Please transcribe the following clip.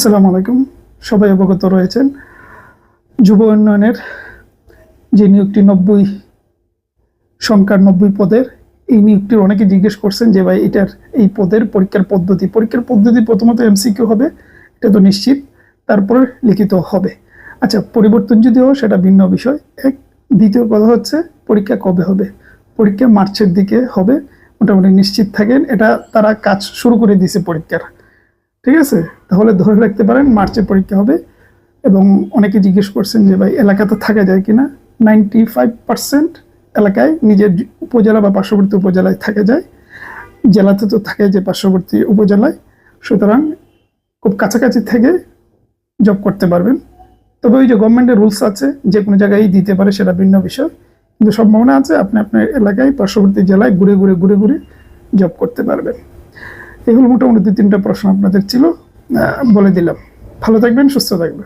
আসসালামু আলাইকুম। সবাই অবগত রয়েছেন। যুব উন্নয়নের যে নিয়োগটি নব্বই সংখ্যার নব্বই পদের, এই নিয়োগটি অনেকে জিজ্ঞেস করছেন যে, ভাই, এটার এই পদের পরীক্ষার পদ্ধতি? পরীক্ষার পদ্ধতি প্রথমত এমসিকিউ হবে, এটা তো নিশ্চিত। তারপরে লিখিত হবে। আচ্ছা পরিবর্তন যদি হয় সেটা ভিন্ন বিষয়। এক, দ্বিতীয় কথা হচ্ছে, পরীক্ষা কবে হবে? পরীক্ষা মার্চের দিকে হবে। মোটামুটি নিশ্চিত থাকেন, এটা তারা কাজ শুরু করে দিয়েছে পরীক্ষার। ঠিক আছে? তাহলে ধরে রাখতে পারেন মার্চে পরীক্ষা হবে এবং অনেকে জিজ্ঞেস করছেন যে ভাই এলাকাতে থাকা যায় কিনা? নাইনটি ফাইভ পার্সেন্ট এলাকায় নিজের উপজেলা বা পার্শ্ববর্তী উপজেলায় থাকা যায়। জেলাতে তো থাকে যে পার্শ্ববর্তী উপজেলায়। সুতরাং খুব কাছাকাছি থেকে জব করতে পারবেন। তবে ওই যে গভর্নমেন্টের রুলস আছে, যে কোনো জায়গায় দিতে পারে, সেটা ভিন্ন বিষয়। কিন্তু সম্ভাবনা আছে আপনি আপনার এলাকায়, পার্শ্ববর্তী জেলায় ঘুরে ঘুরে ঘুরে ঘুরে জব করতে পারবেন। এগুলো মোটামুটি দু তিনটা প্রশ্ন আপনাদের ছিল বলে দিলাম। ভালো থাকবেন সুস্থ থাকবেন।